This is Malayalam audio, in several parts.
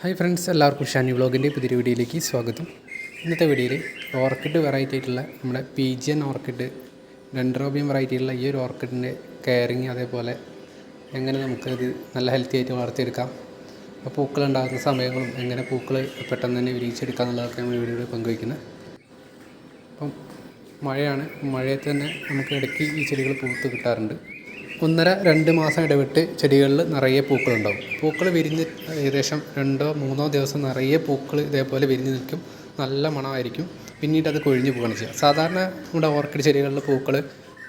ഹായ് ഫ്രണ്ട്സ് എല്ലാവർക്കും ഷാനി വ്ളോഗിന്റെ പുതിയ വീഡിയോയിലേക്ക് സ്വാഗതം. ഇന്നത്തെ വീഡിയോയിൽ ഓർക്കിഡ് വെറൈറ്റി ആയിട്ടുള്ള നമ്മുടെ പീജിയൻ ഓർക്കിഡ് ഡെൻഡ്രോബിയം വെറൈറ്റി ആയിട്ടുള്ള ഈ ഒരു ഓർക്കിഡിന്റെ കെയറിങ് അതേപോലെ എങ്ങനെ നമുക്കത് നല്ല ഹെൽത്തി ആയിട്ട് വളർത്തിയെടുക്കാം അപ്പോൾ പൂക്കൾ ഉണ്ടാകുന്ന സമയങ്ങളും എങ്ങനെ പൂക്കൾ പെട്ടെന്ന് തന്നെ വിരിയിച്ചെടുക്കാം എന്നുള്ളതൊക്കെ നമ്മൾ വീഡിയോയിൽ പങ്കുവയ്ക്കുന്നത്. അപ്പം മഴയാണ് മഴയെ തന്നെ നമുക്ക് ഇടയ്ക്ക് ഈ ചെടികൾ പൂത്ത് കിട്ടാറുണ്ട്. ഒന്നര രണ്ട് മാസം ഇടവിട്ട് ചെടികളിൽ നിറയെ പൂക്കളുണ്ടാവും. പൂക്കൾ വിരിഞ്ഞ് ഏകദേശം രണ്ടോ മൂന്നോ ദിവസം നിറയെ പൂക്കൾ ഇതേപോലെ വിരിഞ്ഞ് നിൽക്കും. നല്ല മണമായിരിക്കും. പിന്നീട് അത് കൊഴിഞ്ഞു പോവുകയാണ് ചെയ്യുക. സാധാരണ നമ്മുടെ ഓർക്കിഡ് ചെടികളിൽ പൂക്കൾ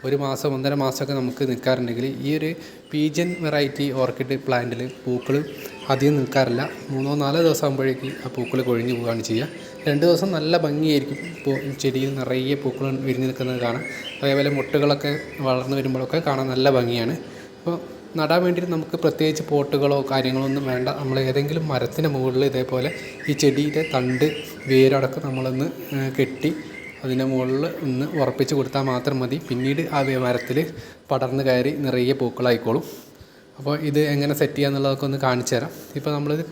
ഒരു മാസം ഒന്നര മാസമൊക്കെ നമുക്ക് നിൽക്കാറുണ്ടെങ്കിൽ ഈ ഒരു പീജൻ വെറൈറ്റി ഓർക്കിഡ് പ്ലാന്റിൽ പൂക്കൾ അധികം നിൽക്കാറില്ല. മൂന്നോ നാലോ ദിവസം ആകുമ്പോഴേക്ക് ആ പൂക്കൾ കൊഴിഞ്ഞു പോവുകയാണ് ചെയ്യുക. രണ്ട് ദിവസം നല്ല ഭംഗിയായിരിക്കും പൂ ചെടിയിൽ നിറയെ പൂക്കൾ വിരിഞ്ഞ് നിൽക്കുന്നത് കാണാം അതേപോലെ മുട്ടുകളൊക്കെ വളർന്നു വരുമ്പോഴൊക്കെ കാണാൻ നല്ല ഭംഗിയാണ്. അപ്പോൾ നടാൻ വേണ്ടിയിട്ട് നമുക്ക് പ്രത്യേകിച്ച് പോട്ടുകളോ കാര്യങ്ങളോ ഒന്നും വേണ്ട. നമ്മൾ ഏതെങ്കിലും മരത്തിന്റെ മുകളിൽ ഇതേപോലെ ഈ ചെടിയുടെ തണ്ട് വേരടക്കം നമ്മളൊന്ന് കെട്ടി അതിന്റെ മുകളിൽ ഒന്ന് ഉറപ്പിച്ച് കൊടുത്താൽ മാത്രം മതി. പിന്നീട് ആ മരത്തിൽ പടർന്ന് കയറി നിറയെ പൂക്കളായിക്കോളും. അപ്പോൾ ഇത് എങ്ങനെ സെറ്റ് ചെയ്യുക എന്നുള്ളതൊക്കെ ഒന്ന് കാണിച്ചു തരാം. ഇപ്പോൾ നമ്മളിത്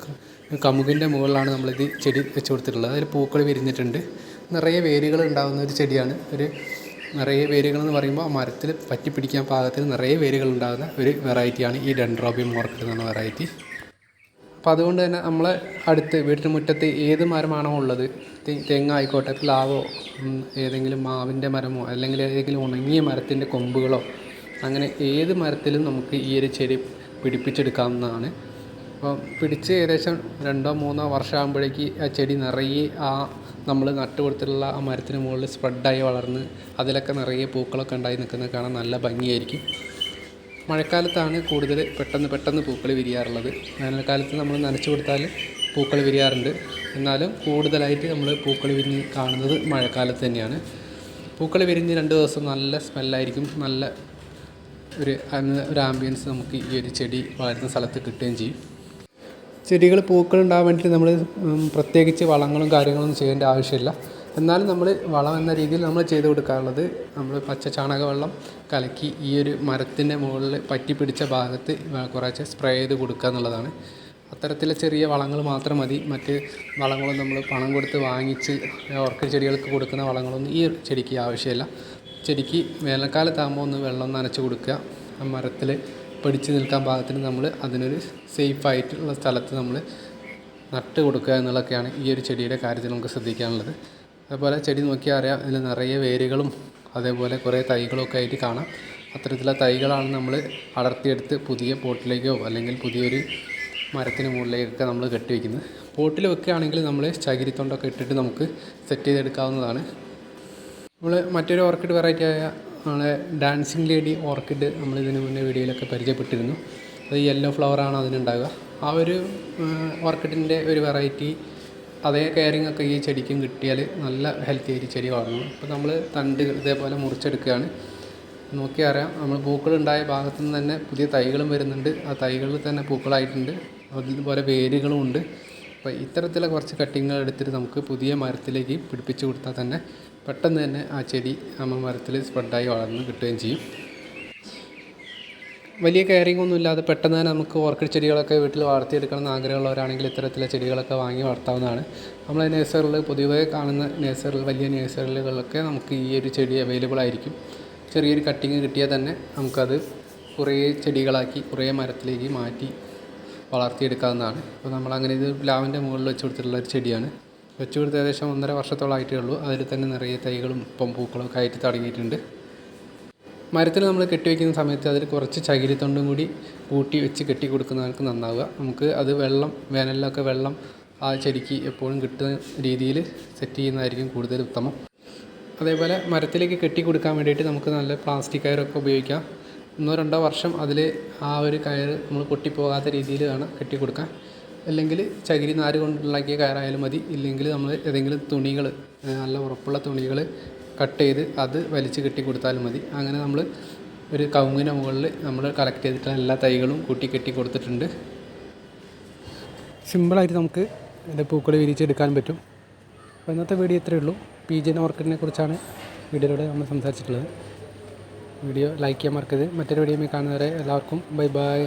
കമുകിന്റെ മുകളിലാണ് നമ്മളിത് ചെടി വെച്ച് കൊടുത്തിട്ടുള്ളത്. അതിൽ പൂക്കൾ വിരിഞ്ഞിട്ടുണ്ട്. നിറയെ വേരുകൾ ഉണ്ടാകുന്ന ഒരു ചെടിയാണ്. ഒരു നിറയെ വേരുകൾ എന്ന് പറയുമ്പോൾ ആ മരത്തിൽ പറ്റിപ്പിടിക്കാൻ പാകത്തിൽ നിറയെ വേരുകൾ ഉണ്ടാകുന്ന ഒരു വെറൈറ്റിയാണ് ഈ ഡെൻഡ്രോബിയം ഓർക്കിഡ് എന്ന വെറൈറ്റി അപ്പോൾ അതുകൊണ്ട് തന്നെ നമ്മളെ അടുത്ത് വീട്ടിന് മുറ്റത്ത് ഏത് മരമാണോ ഉള്ളത് തെങ്ങായിക്കോട്ടെ പ്ലാവോ ഏതെങ്കിലും മാവിന്റെ മരമോ അല്ലെങ്കിൽ ഏതെങ്കിലും ഉണങ്ങിയ മരത്തിന്റെ കൊമ്പുകളോ അങ്ങനെ ഏത് മരത്തിലും നമുക്ക് ഈ ഒരു ചെടി പിടിപ്പിച്ചെടുക്കാവുന്നതാണ്. അപ്പോൾ പിടിച്ച് ഏകദേശം രണ്ടോ മൂന്നോ വർഷമാകുമ്പോഴേക്ക് ആ ചെടി നിറയെ ആ നമ്മൾ നട്ടു കൊടുത്തിട്ടുള്ള ആ മരത്തിന് മുകളിൽ സ്പ്രെഡായി വളർന്ന് അതിലൊക്കെ നിറയെ പൂക്കളൊക്കെ ഉണ്ടായി നിൽക്കുന്നത് കാണാൻ നല്ല ഭംഗിയായിരിക്കും. മഴക്കാലത്താണ് കൂടുതൽ പെട്ടെന്ന് പെട്ടെന്ന് പൂക്കൾ വിരിയാറുള്ളത്. വേനൽക്കാലത്ത് നമ്മൾ നനച്ചു കൊടുത്താൽ പൂക്കൾ വിരിയാറുണ്ട്. എന്നാലും കൂടുതലായിട്ട് നമ്മൾ പൂക്കൾ വിരിഞ്ഞ് കാണുന്നത് മഴക്കാലത്ത് തന്നെയാണ്. പൂക്കൾ വിരിഞ്ഞ് രണ്ട് ദിവസം നല്ല സ്മെല്ലായിരിക്കും. നല്ല ഒരു ഒരു ആംബിയൻസ് നമുക്ക് ഈ ഒരു ചെടി വളരുന്ന സ്ഥലത്ത് കിട്ടുകയും ചെയ്യും. ചെടികൾ പൂക്കൾ ഉണ്ടാകാൻ വേണ്ടിയിട്ട് നമ്മൾ പ്രത്യേകിച്ച് വളങ്ങളും കാര്യങ്ങളൊന്നും ചെയ്യേണ്ട ആവശ്യമില്ല. എന്നാലും നമ്മൾ വളം എന്ന രീതിയിൽ നമ്മൾ ചെയ്ത് കൊടുക്കാറുള്ളത് നമ്മൾ പച്ച ചാണകവെള്ളം കലക്കി ഈ ഒരു മരത്തിന്റെ മുകളിൽ പറ്റി പിടിച്ച ഭാഗത്ത് കുറേശ്ശെ സ്പ്രേ ചെയ്ത് കൊടുക്കുക എന്നുള്ളതാണ്. അത്തരത്തിലെ ചെറിയ വളങ്ങൾ മാത്രം മതി. മറ്റ് വളങ്ങളും നമ്മൾ പണം കൊടുത്ത് വാങ്ങിച്ച് ഓർക്കിഡ് ചെടികൾക്ക് കൊടുക്കുന്ന വളങ്ങളൊന്നും ഈ ചെടിക്ക് ആവശ്യമില്ല. ചെടിക്ക് വേനൽക്കാലത്താകുമ്പോൾ ഒന്ന് വെള്ളം നനച്ച് കൊടുക്കുക. ആ മരത്തിൽ പിടിച്ച് നിൽക്കാൻ ഭാഗത്തിന് നമ്മൾ അതിനൊരു സേഫായിട്ടുള്ള സ്ഥലത്ത് നമ്മൾ നട്ട് കൊടുക്കുക എന്നുള്ളതൊക്കെയാണ് ഈ ഒരു ചെടിയുടെ കാര്യത്തിൽ നമുക്ക് ശ്രദ്ധിക്കാനുള്ളത്. അതുപോലെ ചെടി നോക്കിയാൽ അറിയാം. ഇതിൽ നിറയെ വേരുകളും അതേപോലെ കുറേ തൈകളൊക്കെ ആയിട്ട് കാണാം. അത്തരത്തിലുള്ള തൈകളാണ് നമ്മൾ അടർത്തിയെടുത്ത് പുതിയ പോട്ടിലേക്കോ അല്ലെങ്കിൽ പുതിയൊരു മരത്തിന് മുകളിലേക്കൊക്കെ നമ്മൾ കെട്ടിവെക്കുന്നത്. പോട്ടിൽ വെക്കുകയാണെങ്കിൽ നമ്മൾ ചകിരിത്തൊണ്ടൊക്കെ ഇട്ടിട്ട് നമുക്ക് സെറ്റ് ചെയ്തെടുക്കാവുന്നതാണ്. നമ്മൾ മറ്റൊരു ഓർക്കിഡ് വെറൈറ്റി ആയ നമ്മളെ ഡാൻസിങ് ലേഡി ഓർക്കിഡ് നമ്മൾ ഇതിന് മുന്നേ വീഡിയോയിലൊക്കെ പരിചയപ്പെട്ടിരുന്നു. അത് യെല്ലോ ഫ്ലവറാണ് അതിനുണ്ടാകുക ആ ഒരു ഓർക്കിഡിന്റെ ഒരു വെറൈറ്റി അതേ കെയറിങ് ഒക്കെ ഈ ചെടിക്കും കിട്ടിയാൽ നല്ല ഹെൽത്തി ആയിട്ട് ചെടി വളർന്നു. അപ്പോൾ നമ്മൾ തണ്ട് ഇതേപോലെ മുറിച്ചെടുക്കുകയാണ്. നോക്കിയാൽ അറിയാം നമ്മൾ പൂക്കളുണ്ടായ ഭാഗത്തു നിന്ന് തന്നെ പുതിയ തൈകളും വരുന്നുണ്ട്. ആ തൈകളിൽ തന്നെ പൂക്കളായിട്ടുണ്ട്. അതുപോലെ വേരുകളും ഉണ്ട്. അപ്പോൾ ഇത്തരത്തിലുള്ള കുറച്ച് കട്ടിങ്ങുകൾ എടുത്തിട്ട് നമുക്ക് പുതിയ മരത്തിലേക്ക് പിടിപ്പിച്ച് കൊടുത്താൽ തന്നെ പെട്ടെന്ന് തന്നെ ആ ചെടി നമ്മൾ മരത്തിൽ സ്പ്രെഡായി വളർന്ന് കിട്ടുകയും ചെയ്യും. വലിയ കെയറിംഗ് ഒന്നും ഇല്ലാതെ പെട്ടെന്ന് തന്നെ നമുക്ക് ഓർക്കിഡ് ചെടികളൊക്കെ വീട്ടിൽ വളർത്തിയെടുക്കണം എന്ന് ആഗ്രഹമുള്ളവരാണെങ്കിൽ ഇത്തരത്തിലെ ചെടികളൊക്കെ വാങ്ങി വളർത്താവുന്നതാണ്. നമ്മൾ നേഴ്സറിൽ പൊതുവേ കാണുന്ന നേഴ്സറിൽ വലിയ നേഴ്സറികളിലൊക്കെ നമുക്ക് ഈ ഒരു ചെടി അവൈലബിൾ ആയിരിക്കും. ചെറിയൊരു കട്ടിങ് കിട്ടിയാൽ തന്നെ നമുക്കത് കുറേ ചെടികളാക്കി കുറേ മരത്തിലേക്ക് മാറ്റി വളർത്തിയെടുക്കാവുന്നതാണ്. അപ്പോൾ നമ്മളങ്ങനെ ഇത് പ്ലാവിന്റെ മുകളിൽ വെച്ച് കൊടുത്തിട്ടുള്ള ഒരു ചെടിയാണ്. വെച്ച് കൊടുത്ത് ഏകദേശം ഒന്നര വർഷത്തോളമായിട്ടേ ഉള്ളൂ. അതിൽ തന്നെ നിറയെ തൈകളും ഇപ്പം പൂക്കളും ഒക്കെ ആയിട്ട് തുടങ്ങിയിട്ടുണ്ട്. മരത്തിൽ നമ്മൾ കെട്ടിവെക്കുന്ന സമയത്ത് അതിൽ കുറച്ച് ചകിരിത്തൊണ്ടും കൂടി കൂട്ടി വെച്ച് കെട്ടി കൊടുക്കുന്നതാണ് നന്നാവുക. നമുക്ക് അത് വെള്ളം വേനലിലൊക്കെ വെള്ളം ആ ചെടിക്ക് എപ്പോഴും കിട്ടുന്ന രീതിയിൽ സെറ്റ് ചെയ്യുന്നതായിരിക്കും കൂടുതൽ ഉത്തമം. അതേപോലെ മരത്തിലേക്ക് കെട്ടി കൊടുക്കാൻ വേണ്ടിയിട്ട് നമുക്ക് നല്ല പ്ലാസ്റ്റിക് കയറൊക്കെ ഉപയോഗിക്കാം. ഒന്നോ രണ്ടോ വർഷം അതിൽ ആ ഒരു കയർ നമ്മൾ പൊട്ടിപ്പോകാത്ത രീതിയിൽ വേണം കെട്ടി കൊടുക്കാൻ അല്ലെങ്കിൽ ചകിരി നാര് കൊണ്ടുണ്ടാക്കിയ കയറായാലും മതി. ഇല്ലെങ്കിൽ നമ്മൾ ഏതെങ്കിലും തുണികൾ നല്ല ഉറപ്പുള്ള തുണികൾ കട്ട് ചെയ്ത് അത് വലിച്ച് കെട്ടി കൊടുത്താലും മതി. അങ്ങനെ നമ്മൾ ഒരു കവുങ്ങിന് മുകളിൽ നമ്മൾ കളക്ട് ചെയ്തിട്ടുള്ള എല്ലാ തൈകളും കൂട്ടി കെട്ടി കൊടുത്തിട്ടുണ്ട്. സിമ്പിളായിട്ട് നമുക്ക് ഇതിന്റെ പൂക്കൾ വിരിച്ചെടുക്കാൻ പറ്റും. അപ്പോൾ ഇന്നത്തെ വീഡിയോ ഇത്രയേ ഉള്ളൂ. പി ജി ഓർക്കിഡിനെ കുറിച്ചാണ് വീഡിയോയിലൂടെ നമ്മൾ സംസാരിച്ചിട്ടുള്ളത്. വീഡിയോ ലൈക്ക് ചെയ്യാൻ മറക്കരുത്. മറ്റൊരു വീഡിയോ കാണുന്നവരെ എല്ലാവർക്കും ബൈ ബൈ